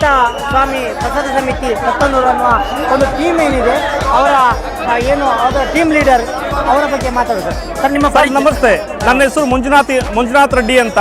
ಮಂಜುನಾಥ ಸ್ವಾಮಿ ಪ್ರಸಾದ ಸಮಿತಿ ಸತ್ತನೂರು ಅನ್ನುವ ಒಂದು ಟೀಮ್ ಏನಿದೆ ಅವರ ಏನು ಅವರ ಟೀಮ್ ಲೀಡರ್ ಅವರ ಬಗ್ಗೆ ಮಾತಾಡಬೇಕು ಸರ್ ನಿಮ್ಮ ಸರ್ ನಮಸ್ತೆ. ನನ್ನ ಹೆಸರು ಮಂಜುನಾಥ್ ಮಂಜುನಾಥ್ ರೆಡ್ಡಿ ಅಂತ.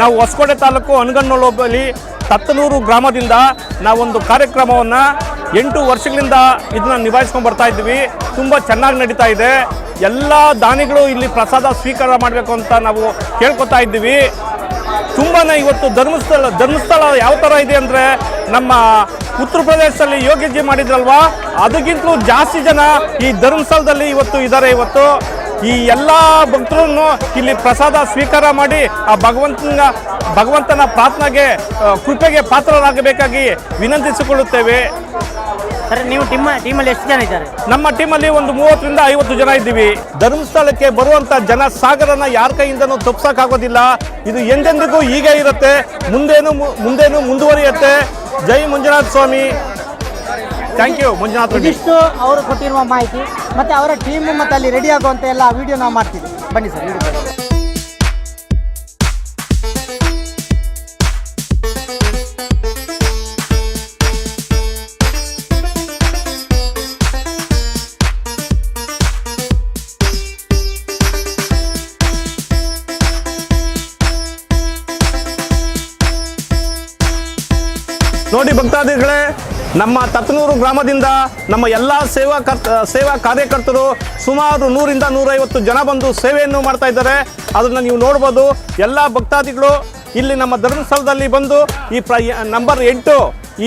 ನಾವು ಹೊಸಕೋಟೆ ತಾಲೂಕು ಅನಗನ್ನೋಳು ಸತ್ತನೂರು ತತ್ತನೂರು ಗ್ರಾಮದಿಂದ ನಾವೊಂದು ಕಾರ್ಯಕ್ರಮವನ್ನು ಎಂಟು ವರ್ಷಗಳಿಂದ ಇದನ್ನ ನಿಭಾಯಿಸ್ಕೊಂಡು ಬರ್ತಾ ಇದ್ದೀವಿ. ತುಂಬ ಚೆನ್ನಾಗಿ ನಡೀತಾ ಇದೆ. ಎಲ್ಲ ದಾನಿಗಳು ಇಲ್ಲಿ ಪ್ರಸಾದ ಸ್ವೀಕಾರ ಮಾಡಬೇಕು ಅಂತ ನಾವು ಕೇಳ್ಕೊತಾ ಇದ್ದೀವಿ. ತುಂಬಾ ಇವತ್ತು ಧರ್ಮಸ್ಥಳ ಧರ್ಮಸ್ಥಳ ಯಾವ ಥರ ಇದೆ ಅಂದರೆ ನಮ್ಮ ಉತ್ತರ ಪ್ರದೇಶದಲ್ಲಿ ಯೋಗ್ಯಜಿ ಮಾಡಿದ್ರಲ್ವಾ? ಅದಕ್ಕಿಂತಲೂ ಜಾಸ್ತಿ ಜನ ಈ ಧರ್ಮಸ್ಥಳದಲ್ಲಿ ಇವತ್ತು ಇದ್ದಾರೆ ಇವತ್ತು. ಈ ಎಲ್ಲ ಭಕ್ತರನ್ನು ಇಲ್ಲಿ ಪ್ರಸಾದ ಸ್ವೀಕಾರ ಮಾಡಿ ಆ ಭಗವಂತನ ಭಗವಂತನ ಪ್ರಾರ್ಥನೆಗೆ ಕೃಪೆಗೆ ಪಾತ್ರರಾಗಬೇಕಾಗಿ ವಿನಂತಿಸಿಕೊಳ್ಳುತ್ತೇವೆ. ಸರ್ ನೀವು ಟೀಮ್ ಟೀಮಲ್ಲಿ ಎಷ್ಟು ಜನ ಇದ್ದಾರೆ? ನಮ್ಮ ಟೀಮಲ್ಲಿ ಒಂದು ಮೂವತ್ತರಿಂದ ಐವತ್ತು ಜನ ಇದ್ದೀವಿ. ಧರ್ಮಸ್ಥಳಕ್ಕೆ ಬರುವಂತ ಜನ ಸಾಗರನ ಯಾರ ಕೈಯಿಂದನೂ ತಪ್ಸಕ್ಕಾಗೋದಿಲ್ಲ. ಇದು ಎಂದೆಂದಿಗೂ ಹೀಗೆ ಇರುತ್ತೆ. ಮುಂದೇನು ಮುಂದೇನು ಮುಂದುವರಿಯುತ್ತೆ. ಜೈ ಮಂಜುನಾಥ ಸ್ವಾಮಿ. ಥ್ಯಾಂಕ್ ಯು ಮಂಜುನಾಥ್ ಇದಿಷ್ಟು ಅವರು ಕೊಟ್ಟಿರುವ ಮಾಹಿತಿ. ಮತ್ತೆ ಅವರ ಟೀಮ್ ಮತ್ತೆ ಅಲ್ಲಿ ರೆಡಿ ಆಗುವಂತ ಎಲ್ಲ ವಿಡಿಯೋ ನಾವು ಮಾಡ್ತೀವಿ. ಬನ್ನಿ ಸರ್ ನೋಡಿ ಭಕ್ತಾದಿಗಳೇ, ನಮ್ಮ ತತ್ನೂರು ಗ್ರಾಮದಿಂದ ನಮ್ಮ ಎಲ್ಲ ಸೇವಾ ಕರ್ತ, ಸೇವಾ ಕಾರ್ಯಕರ್ತರು ಸುಮಾರು ನೂರಿಂದ ನೂರೈವತ್ತು ಜನ ಬಂದು ಸೇವೆಯನ್ನು ಮಾಡ್ತಾ ಇದ್ದಾರೆ. ಅದನ್ನು ನೀವು ನೋಡ್ಬೋದು. ಎಲ್ಲ ಭಕ್ತಾದಿಗಳು ಇಲ್ಲಿ ನಮ್ಮ ಧರ್ಮಸ್ಥಳದಲ್ಲಿ ಬಂದು ಈ ಪ್ರ ನಂಬರ್ ಎಂಟು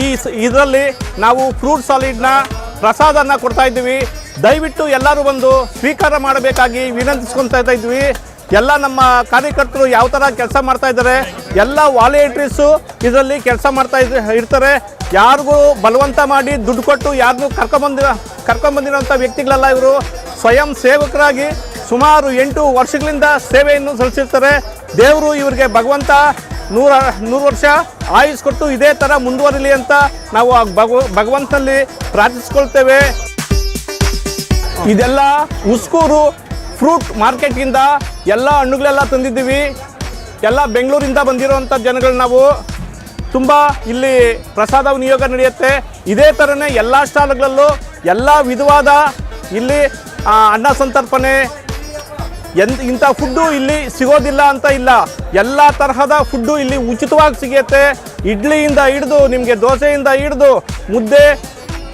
ಈ ಇದರಲ್ಲಿ ನಾವು ಫ್ರೂಟ್ ಸಾಲಿಡ್ನ ಪ್ರಸಾದನ ಕೊಡ್ತಾ ಇದ್ದೀವಿ. ದಯವಿಟ್ಟು ಎಲ್ಲರೂ ಬಂದು ಸ್ವೀಕಾರ ಮಾಡಬೇಕಾಗಿ ವಿನಂತಿಸ್ಕೊತಾ ಇದ್ವಿ ಎಲ್ಲ ನಮ್ಮ ಕಾರ್ಯಕರ್ತರು ಯಾವ ಥರ ಕೆಲಸ ಮಾಡ್ತಾ ಇದ್ದಾರೆ, ಎಲ್ಲ ವಾಲಂಟೀರ್ಸು ಇದರಲ್ಲಿ ಕೆಲಸ ಮಾಡ್ತಾ ಇರ್ತಾರೆ. ಯಾರಿಗೂ ಬಲವಂತ ಮಾಡಿ ದುಡ್ಡು ಕೊಟ್ಟು ಯಾರಿಗೂ ಕರ್ಕೊಂಬಂದಿರ, ಕರ್ಕೊಂಬಂದಿರೋಂಥ ವ್ಯಕ್ತಿಗಳೆಲ್ಲ ಇವರು. ಸ್ವಯಂ ಸೇವಕರಾಗಿ ಸುಮಾರು ಎಂಟು ವರ್ಷಗಳಿಂದ ಸೇವೆಯನ್ನು ಸಲ್ಲಿಸಿರ್ತಾರೆ. ದೇವರು ಇವರಿಗೆ ಭಗವಂತ ನೂರ, ನೂರು ವರ್ಷ ಆಯುಷ್ ಕೊಟ್ಟು ಇದೇ ಥರ ಮುಂದುವರಿಲಿ ಅಂತ ನಾವು ಭಗವ, ಭಗವಂತನಲ್ಲಿ ಪ್ರಾರ್ಥಿಸ್ಕೊಳ್ತೇವೆ. ಇದೆಲ್ಲ ಉಸ್ಕೂರು ಫ್ರೂಟ್ ಮಾರ್ಕೆಟ್ಗಿಂದ ಎಲ್ಲ ಹಣ್ಣುಗಳೆಲ್ಲ ತಂದಿದ್ದೀವಿ. ಎಲ್ಲ ಬೆಂಗಳೂರಿಂದ ಬಂದಿರುವಂಥ ಜನಗಳು ನಾವು. ತುಂಬ ಇಲ್ಲಿ ಪ್ರಸಾದ ವಿನಿಯೋಗ ನಡೆಯುತ್ತೆ. ಇದೇ ಥರನೇ ಎಲ್ಲ ಸ್ಟಾಲ್ಗಳಲ್ಲೂ ಎಲ್ಲ ವಿಧವಾದ ಇಲ್ಲಿ ಅನ್ನ ಸಂತರ್ಪಣೆ, ಎಂತ ಇಂಥ ಫುಡ್ಡು ಇಲ್ಲಿ ಸಿಗೋದಿಲ್ಲ ಅಂತ ಇಲ್ಲ. ಎಲ್ಲ ತರಹದ ಫುಡ್ಡು ಇಲ್ಲಿ ಉಚಿತವಾಗಿ ಸಿಗುತ್ತೆ. ಇಡ್ಲಿಯಿಂದ ಹಿಡಿದು, ನಿಮಗೆ ದೋಸೆಯಿಂದ ಹಿಡಿದು, ಮುದ್ದೆ,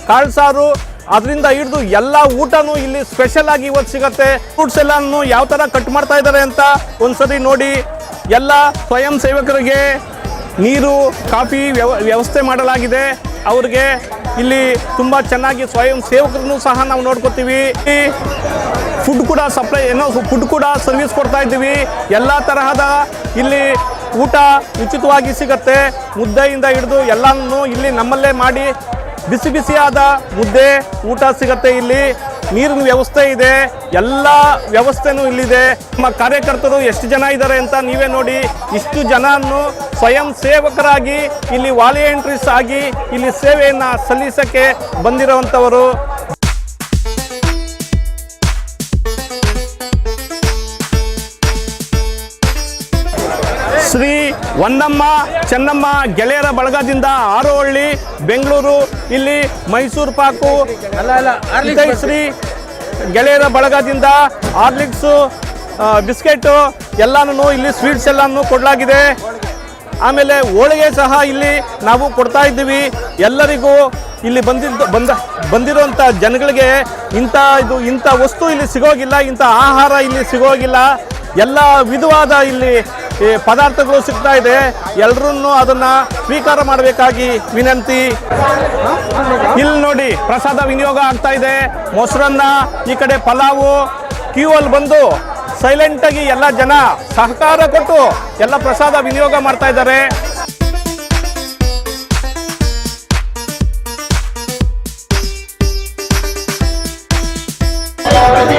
ಕಾಳು ಸಾರು ಅದರಿಂದ ಹಿಡಿದು ಎಲ್ಲ ಊಟನೂ ಇಲ್ಲಿ ಸ್ಪೆಷಲ್ ಆಗಿ ಇವತ್ತು ಸಿಗತ್ತೆ. ಫ್ರೂಟ್ಸ್ ಎಲ್ಲನೂ ಯಾವ ಥರ ಕಟ್ ಮಾಡ್ತಾ ಇದ್ದಾರೆ ಅಂತ ಒಂದ್ಸರಿ ನೋಡಿ. ಎಲ್ಲ ಸ್ವಯಂ ಸೇವಕರಿಗೆ ನೀರು, ಕಾಫಿ ವ್ಯವ, ವ್ಯವಸ್ಥೆ ಮಾಡಲಾಗಿದೆ. ಅವ್ರಿಗೆ ಇಲ್ಲಿ ತುಂಬ ಚೆನ್ನಾಗಿ ಸ್ವಯಂ ಸೇವಕರನ್ನು ಸಹ ನಾವು ನೋಡ್ಕೋತೀವಿ. ಫುಡ್ ಕೂಡ ಸಪ್ಲೈ ಏನೋ ಫುಡ್ ಕೂಡ ಸರ್ವಿಸ್ ಕೊಡ್ತಾ ಇದ್ದೀವಿ. ಎಲ್ಲ ತರಹದ ಇಲ್ಲಿ ಊಟ ಉಚಿತವಾಗಿ ಸಿಗತ್ತೆ. ಮುದ್ದೆಯಿಂದ ಹಿಡಿದು ಎಲ್ಲನೂ ಇಲ್ಲಿ ನಮ್ಮಲ್ಲೇ ಮಾಡಿ ಬಿಸಿ ಬಿಸಿಯಾದ ಮುದ್ದೆ, ಊಟ ಸಿಗತ್ತೆ ಇಲ್ಲಿ. ನೀರಿನ ವ್ಯವಸ್ಥೆ ಇದೆ. ಎಲ್ಲ ವ್ಯವಸ್ಥೆನೂ ಇಲ್ಲಿದೆ. ನಮ್ಮ ಕಾರ್ಯಕರ್ತರು ಎಷ್ಟು ಜನ ಇದ್ದಾರೆ ಅಂತ ನೀವೇ ನೋಡಿ. ಇಷ್ಟು ಜನನ್ನು ಸ್ವಯಂ ಸೇವಕರಾಗಿ ಇಲ್ಲಿ ವಾಲಿಯಂಟ್ರೀಸ್ ಆಗಿ ಇಲ್ಲಿ ಸೇವೆಯನ್ನು ಸಲ್ಲಿಸೋಕ್ಕೆ ಬಂದಿರುವಂಥವರು. ಹೊನ್ನಮ್ಮ ಚೆನ್ನಮ್ಮ ಗೆಳೆಯರ ಬಳಗದಿಂದ ಆರೋಹಳ್ಳಿ ಬೆಂಗಳೂರು ಇಲ್ಲಿ ಮೈಸೂರು ಪಾಕು ಶ್ರೀ ಗೆಳೆಯರ ಬಳಗದಿಂದ ಹಾರ್ಲಿಕ್ಸು ಬಿಸ್ಕೆಟು ಎಲ್ಲನೂ ಇಲ್ಲಿ ಸ್ವೀಟ್ಸ್ ಎಲ್ಲನೂ ಕೊಡಲಾಗಿದೆ. ಆಮೇಲೆ ಹೋಳಿಗೆ ಸಹ ಇಲ್ಲಿ ನಾವು ಕೊಡ್ತಾ ಇದ್ದೀವಿ. ಎಲ್ಲರಿಗೂ ಇಲ್ಲಿ ಬಂದಿದ್ದು ಬಂದ ಬಂದಿರುವಂಥ ಜನಗಳಿಗೆ ಇಂಥ ಇದು ಇಂಥ ವಸ್ತು ಇಲ್ಲಿ ಸಿಗೋಗಿಲ್ಲ ಇಂಥ ಆಹಾರ ಇಲ್ಲಿ ಸಿಗೋಗಿಲ್ಲ. ಎಲ್ಲ ವಿಧವಾದ ಇಲ್ಲಿ ಈ ಪದಾರ್ಥಗಳು ಸಿಗ್ತಾ ಇದೆ. ಎಲ್ಲರನ್ನೂ ಅದನ್ನ ಸ್ವೀಕಾರ ಮಾಡಬೇಕಾಗಿ ವಿನಂತಿ. ಇಲ್ಲಿ ನೋಡಿ, ಪ್ರಸಾದ ವಿನಿಯೋಗ ಆಗ್ತಾ ಇದೆ. ಮೊಸರನ್ನ ಈ ಕಡೆ ಪಲಾವು ಕ್ಯೂ ಅಲ್ಲಿ ಬಂದು ಸೈಲೆಂಟ್ ಆಗಿ ಎಲ್ಲ ಜನ ಸಹಕಾರ ಕೊಟ್ಟು ಎಲ್ಲ ಪ್ರಸಾದ ವಿನಿಯೋಗ ಮಾಡ್ತಾ ಇದ್ದಾರೆ.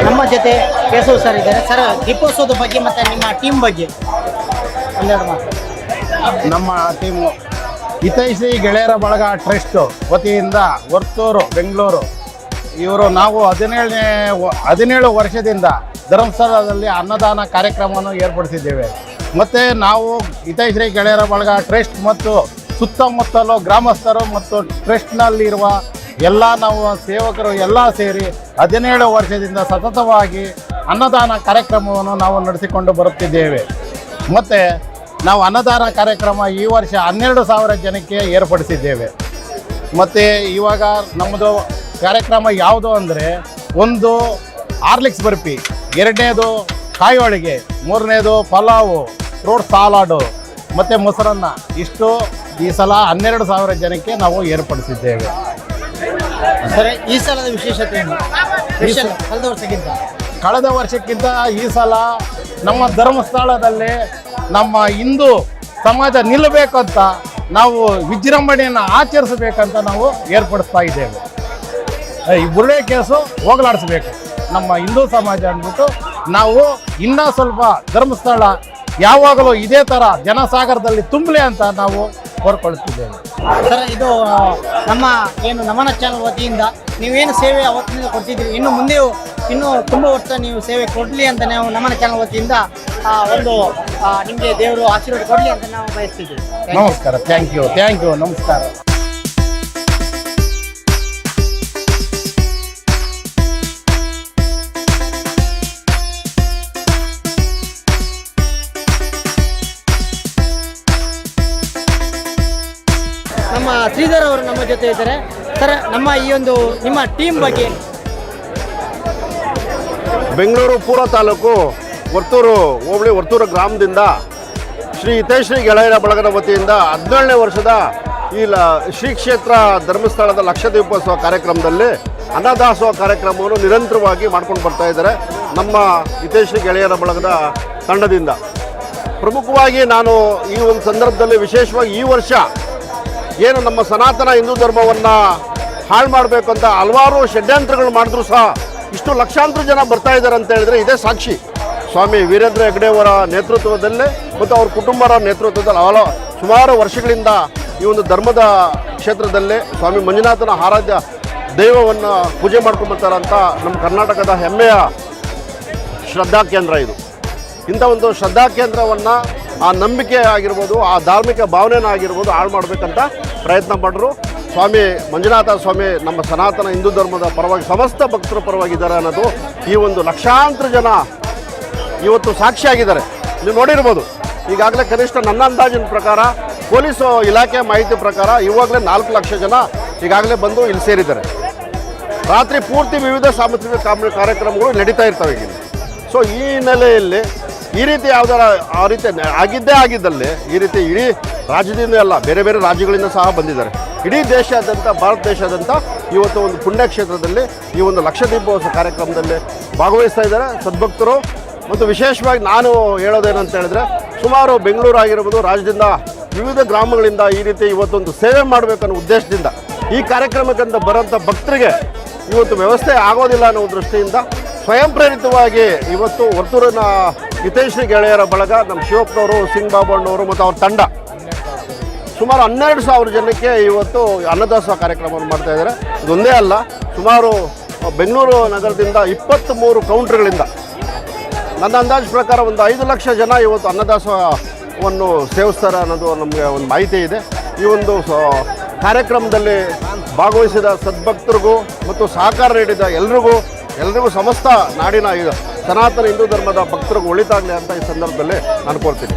ನಮ್ಮ ಜೊತೆ ಕೇಸವ್ ಸರ್ ಇದ್ದಾರೆ. ಸರ್, ದೀಪೋತ್ಸವದ ಬಗ್ಗೆ ಮತ್ತೆ ನಿಮ್ಮ ಟೀಮ್ ಬಗ್ಗೆ? ನಮ್ಮ ಟೀಮು ಹಿತೈಷಿ ಗೆಳೆಯರ ಬಳಗ ಟ್ರಸ್ಟ್ ವತಿಯಿಂದ ವರ್ತೂರು, ಬೆಂಗಳೂರು. ಇವರು ನಾವು ಹದಿನೇಳನೇ ಹದಿನೇಳು ವರ್ಷದಿಂದ ಧರ್ಮಸ್ಥಳದಲ್ಲಿ ಅನ್ನದಾನ ಕಾರ್ಯಕ್ರಮವನ್ನು ಏರ್ಪಡಿಸಿದ್ದೇವೆ. ಮತ್ತು ನಾವು ಹಿತೈಶ್ರೀ ಗೆಳೆಯರ ಬಳಗ ಟ್ರಸ್ಟ್ ಮತ್ತು ಸುತ್ತಮುತ್ತಲು ಗ್ರಾಮಸ್ಥರು ಮತ್ತು ಟ್ರಸ್ಟ್ನಲ್ಲಿರುವ ಎಲ್ಲ ನಾವು ಸೇವಕರು ಎಲ್ಲ ಸೇರಿ ಹದಿನೇಳು ವರ್ಷದಿಂದ ಸತತವಾಗಿ ಅನ್ನದಾನ ಕಾರ್ಯಕ್ರಮವನ್ನು ನಾವು ನಡೆಸಿಕೊಂಡು ಬರುತ್ತಿದ್ದೇವೆ. ಮತ್ತು ನಾವು ಅನ್ನದಾನ ಕಾರ್ಯಕ್ರಮ ಈ ವರ್ಷ ಹನ್ನೆರಡು ಸಾವಿರ ಜನಕ್ಕೆ ಏರ್ಪಡಿಸಿದ್ದೇವೆ. ಮತ್ತು ಇವಾಗ ನಮ್ಮದು ಕಾರ್ಯಕ್ರಮ ಯಾವುದು ಅಂದರೆ ಒಂದು ಆರ್ಲಿಕ್ಸ್ ಬರ್ಪಿ ಎರಡನೇದು ಕಾಯಿ ಹೋಳಿಗೆ ಮೂರನೇದು ಪಲಾವು ಫ್ರೂಟ್ ಸಾಲಾಡು ಮತ್ತು ಮೊಸರನ್ನ. ಇಷ್ಟು ಈ ಸಲ ಹನ್ನೆರಡು ಸಾವಿರ ಜನಕ್ಕೆ ನಾವು ಏರ್ಪಡಿಸಿದ್ದೇವೆ. ಸರಿ ಈ ಸಲದ ವಿಶೇಷತೆ ಕಳೆದ ವರ್ಷಕ್ಕಿಂತ? ಕಳೆದ ವರ್ಷಕ್ಕಿಂತ ಈ ಸಲ ನಮ್ಮ ಧರ್ಮಸ್ಥಳದಲ್ಲಿ ನಮ್ಮ ಹಿಂದೂ ಸಮಾಜ ನಿಲ್ಲಬೇಕಂತ ನಾವು ವಿಜೃಂಭಣೆಯನ್ನು ಆಚರಿಸಬೇಕಂತ ನಾವು ಏರ್ಪಡಿಸ್ತಾ ಇದ್ದೇವೆ. ಈ ಬುರುಡೆ ಕೇಸು ಹೋಗಲಾಡಿಸ್ಬೇಕು. ನಮ್ಮ ಹಿಂದೂ ಸಮಾಜ ಅಂದ್ಬಿಟ್ಟು ನಾವು ಇನ್ನೂ ಸ್ವಲ್ಪ ಧರ್ಮಸ್ಥಳ ಯಾವಾಗಲೂ ಇದೇ ಥರ ಜನಸಾಗರದಲ್ಲಿ ತುಂಬಲಿ ಅಂತ ನಾವು ಕೋರ್ಕೊಳ್ತಿದ್ದೇವೆ. ಸರ್, ಇದು ನಮ್ಮ ಏನು ನಮನ ಚಾನಲ್ ವತಿಯಿಂದ ನೀವೇನು ಸೇವೆ ಅವತ್ತಿನಿಂದ ಕೊಡ್ತಿದ್ದೀರಿ? ಇನ್ನು ಮುಂದೆಯೂ ಇನ್ನೂ ತುಂಬ ವರ್ಷ ನೀವು ಸೇವೆ ಕೊಡಲಿ ಅಂತ ನಾವು ನಮ್ಮ ಚಾನಲ್ ವತಿಯಿಂದ ಆ, ಒಂದು ನಿಮಗೆ ದೇವರು ಆಶೀರ್ವಾದ ಕೊಡಲಿ ಅಂತ ನಾವು ಬಯಸ್ತಿದ್ದೀವಿ. ನಮಸ್ಕಾರ ಥ್ಯಾಂಕ್ ಯು ಥ್ಯಾಂಕ್ ಯು ನಮಸ್ಕಾರ. ನಮ್ಮ ಶ್ರೀಧರ್ ಅವರು ನಮ್ಮ ಜೊತೆ ಇದ್ದಾರೆ. ಸರ್ ನಮ್ಮ ಈ ಒಂದು ನಿಮ್ಮ ಟೀಮ್ ಬಗ್ಗೆ ಬೆಂಗಳೂರು ಪೂರ್ವ ತಾಲೂಕು ವರ್ತೂರು ಹೋಬಳಿ ವರ್ತೂರು ಗ್ರಾಮದಿಂದ ಶ್ರೀ ಹಿತೈಶ್ರೀ ಗೆಳೆಯರ ಬಳಗದ ವತಿಯಿಂದ ಹದಿನೇಳನೇ ವರ್ಷದ ಈ ಲ ಶ್ರೀ ಕ್ಷೇತ್ರ ಧರ್ಮಸ್ಥಳದ ಲಕ್ಷ ದೀಪೋತ್ಸವ ಕಾರ್ಯಕ್ರಮದಲ್ಲಿ ಅನ್ನದಾಸೋಹ ಕಾರ್ಯಕ್ರಮವನ್ನು ನಿರಂತರವಾಗಿ ಮಾಡ್ಕೊಂಡು ಬರ್ತಾ ಇದ್ದಾರೆ ನಮ್ಮ ಹಿತೈಶ್ರೀ ಗೆಳೆಯರ ಬಳಗದ ತಂಡದಿಂದ. ಪ್ರಮುಖವಾಗಿ ನಾನು ಈ ಒಂದು ಸಂದರ್ಭದಲ್ಲಿ ವಿಶೇಷವಾಗಿ ಈ ವರ್ಷ ಏನು ನಮ್ಮ ಸನಾತನ ಹಿಂದೂ ಧರ್ಮವನ್ನು ಹಾಳು ಮಾಡಬೇಕು ಅಂತ ಹಲವಾರು ಷಡ್ಯಂತ್ರಗಳು ಮಾಡಿದ್ರು ಸಹ ಇಷ್ಟು ಲಕ್ಷಾಂತರ ಜನ ಬರ್ತಾ ಇದ್ದಾರೆ ಅಂತ ಹೇಳಿದ್ರೆ ಇದೇ ಸಾಕ್ಷಿ. ಸ್ವಾಮಿ ವೀರೇಂದ್ರ ಹೆಗ್ಡೆಯವರ ನೇತೃತ್ವದಲ್ಲೇ ಮತ್ತು ಅವ್ರ ಕುಟುಂಬರ ನೇತೃತ್ವದಲ್ಲಿ ಹಲ ಸುಮಾರು ವರ್ಷಗಳಿಂದ ಈ ಒಂದು ಧರ್ಮದ ಕ್ಷೇತ್ರದಲ್ಲೇ ಸ್ವಾಮಿ ಮಂಜುನಾಥನ ಆರಾಧ್ಯ ದೈವವನ್ನು ಪೂಜೆ ಮಾಡ್ಕೊಂಡು ಬರ್ತಾರಂತ ನಮ್ಮ ಕರ್ನಾಟಕದ ಹೆಮ್ಮೆಯ ಶ್ರದ್ಧಾ ಕೇಂದ್ರ ಇದು. ಇಂಥ ಒಂದು ಶ್ರದ್ಧಾ ಕೇಂದ್ರವನ್ನು ಆ ನಂಬಿಕೆ ಆಗಿರ್ಬೋದು, ಆ ಧಾರ್ಮಿಕ ಭಾವನೆನ ಆಗಿರ್ಬೋದು ಹಾಳು ಮಾಡಬೇಕಂತ ಪ್ರಯತ್ನ ಪಟ್ಟರು ಸ್ವಾಮಿ ಮಂಜುನಾಥ ಸ್ವಾಮಿ ನಮ್ಮ ಸನಾತನ ಹಿಂದೂ ಧರ್ಮದ ಪರವಾಗಿ, ಸಮಸ್ತ ಭಕ್ತರ ಪರವಾಗಿದ್ದಾರೆ ಅನ್ನೋದು ಈ ಒಂದು ಲಕ್ಷಾಂತರ ಜನ ಇವತ್ತು ಸಾಕ್ಷಿಯಾಗಿದ್ದಾರೆ. ನೀವು ನೋಡಿರ್ಬೋದು, ಈಗಾಗಲೇ ಕನಿಷ್ಠ ನನ್ನ ಅಂದಾಜಿನ ಪ್ರಕಾರ ಪೊಲೀಸ್ ಇಲಾಖೆ ಮಾಹಿತಿ ಪ್ರಕಾರ ಇವಾಗಲೇ ನಾಲ್ಕು ಲಕ್ಷ ಜನ ಈಗಾಗಲೇ ಬಂದು ಇಲ್ಲಿ ಸೇರಿದ್ದಾರೆ. ರಾತ್ರಿ ಪೂರ್ತಿ ವಿವಿಧ ಸಾಂಸ್ಕೃತಿಕ ಕಾರ್ಯಕ್ರಮಗಳು ನಡೀತಾ ಇರ್ತವೆ ಈಗ. ಸೊ ಈ ಹಿನ್ನೆಲೆಯಲ್ಲಿ ಈ ರೀತಿ ಯಾವುದರ ಆ ರೀತಿ ಆಗಿದ್ದೇ ಆಗಿದ್ದಲ್ಲಿ ಈ ರೀತಿ ಇಡೀ ರಾಜ್ಯದಿಂದ ಅಲ್ಲ, ಬೇರೆ ಬೇರೆ ರಾಜ್ಯಗಳಿಂದ ಸಹ ಬಂದಿದ್ದಾರೆ. ಇಡೀ ದೇಶಾದ್ಯಂತ, ಭಾರತ ದೇಶಾದ್ಯಂತ ಇವತ್ತು ಒಂದು ಪುಣ್ಯಕ್ಷೇತ್ರದಲ್ಲಿ ಈ ಒಂದು ಲಕ್ಷ ದೀಪೋತ್ಸವ ಕಾರ್ಯಕ್ರಮದಲ್ಲಿ ಭಾಗವಹಿಸ್ತಾ ಇದ್ದಾರೆ. ಸದ್ಭಕ್ತರು ಮತ್ತು ವಿಶೇಷವಾಗಿ ನಾನು ಹೇಳೋದೇನಂತ ಹೇಳಿದ್ರೆ, ಸುಮಾರು ಬೆಂಗಳೂರು ಆಗಿರ್ಬೋದು, ರಾಜ್ಯದಿಂದ ವಿವಿಧ ಗ್ರಾಮಗಳಿಂದ ಈ ರೀತಿ ಇವತ್ತೊಂದು ಸೇವೆ ಮಾಡಬೇಕನ್ನೋ ಉದ್ದೇಶದಿಂದ ಈ ಕಾರ್ಯಕ್ರಮಕ್ಕಂತ ಬರೋಂಥ ಭಕ್ತರಿಗೆ ಇವತ್ತು ವ್ಯವಸ್ಥೆ ಆಗೋದಿಲ್ಲ ಅನ್ನೋ ದೃಷ್ಟಿಯಿಂದ ಸ್ವಯಂ ಪ್ರೇರಿತವಾಗಿ ಇವತ್ತು ವರ್ತೂರಿನ ಹಿತೈಷಿ ಗೆಳೆಯರ ಬಳಗ ನಮ್ಮ ಶಿವಪ್ಪನವರು ಸಿಂಗ್ ಬಾಬಣ್ಣವರು ಮತ್ತು ಅವ್ರ ತಂಡ ಸುಮಾರು ಹನ್ನೆರಡು ಸಾವಿರ ಜನಕ್ಕೆ ಇವತ್ತು ಅನ್ನದಾಸೋಹ ಕಾರ್ಯಕ್ರಮವನ್ನು ಮಾಡ್ತಾ ಇದ್ದಾರೆ. ಇದೊಂದೇ ಅಲ್ಲ, ಸುಮಾರು ಬೆಂಗಳೂರು ನಗರದಿಂದ ಇಪ್ಪತ್ತ್ಮೂರು ಕೌಂಟ್ರ್ಗಳಿಂದ ನನ್ನ ಅಂದಾಜು ಪ್ರಕಾರ ಒಂದು ಐದು ಲಕ್ಷ ಜನ ಇವತ್ತು ಅನ್ನದಾಸೋಹವನ್ನು ಸೇವಿಸ್ತಾರೆ ಅನ್ನೋದು ನಮಗೆ ಒಂದು ಮಾಹಿತಿ ಇದೆ. ಈ ಒಂದು ಕಾರ್ಯಕ್ರಮದಲ್ಲಿ ಭಾಗವಹಿಸಿದ ಸದ್ಭಕ್ತರಿಗೂ ಮತ್ತು ಸಹಕಾರ ನೀಡಿದ ಎಲ್ರಿಗೂ ಎಲ್ರಿಗೂ ಸಮಸ್ತ ನಾಡಿನ ಸನಾತನ ಹಿಂದೂ ಧರ್ಮದ ಭಕ್ತರಿಗೂ ಒಳಿತಾಗಲಿ ಅಂತ ಈ ಸಂದರ್ಭದಲ್ಲಿ ನಾನು ಕೋರ್ತೀನಿ.